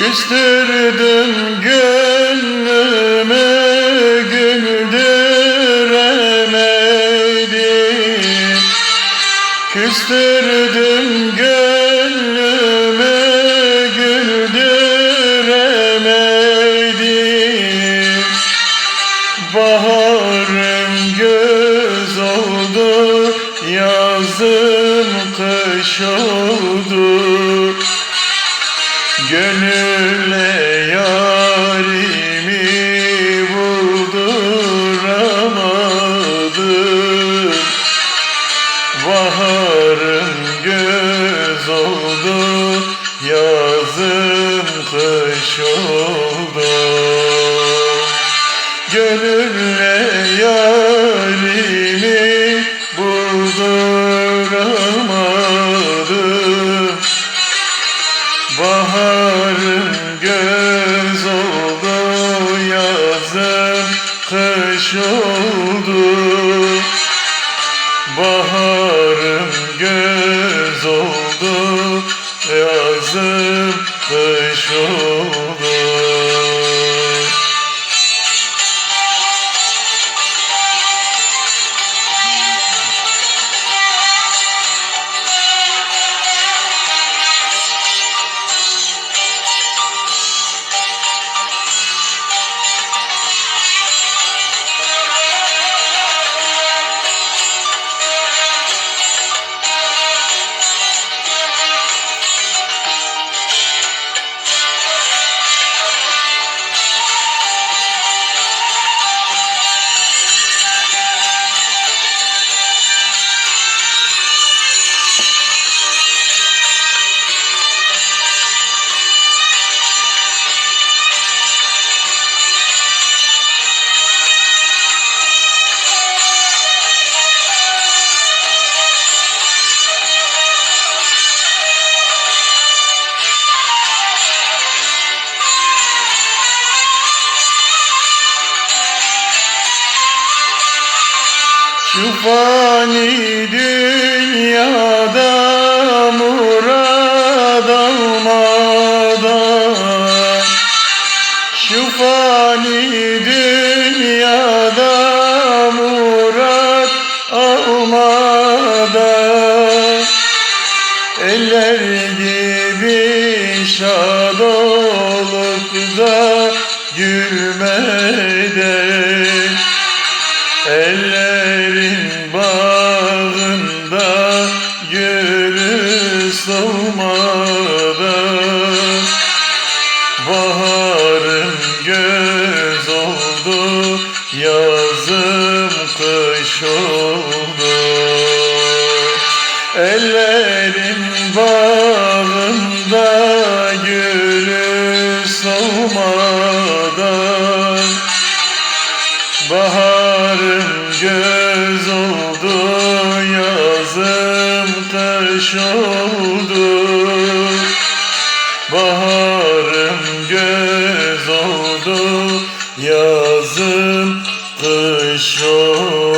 Küstürdün gönlümü güldüremedim Küstürdün gönlümü güldüremedim Baharım göz oldu, yazım kış oldu. Gönülle kış oldu Gönülle yarimi bulduramadım Baharım göz oldu, yazım kış oldu. Baharım göz oldu, yazım Şu fani dünyada murad almadan. Şu fani dünyada murad almadan. Eller gibi şad olup da gülmeden gülü solmadan Baharım göz oldu, yazım kış oldu. Ellerin bağında gülü solmadan. Baharım göz kış oldu. Baharım göz oldu, yazım kış oldu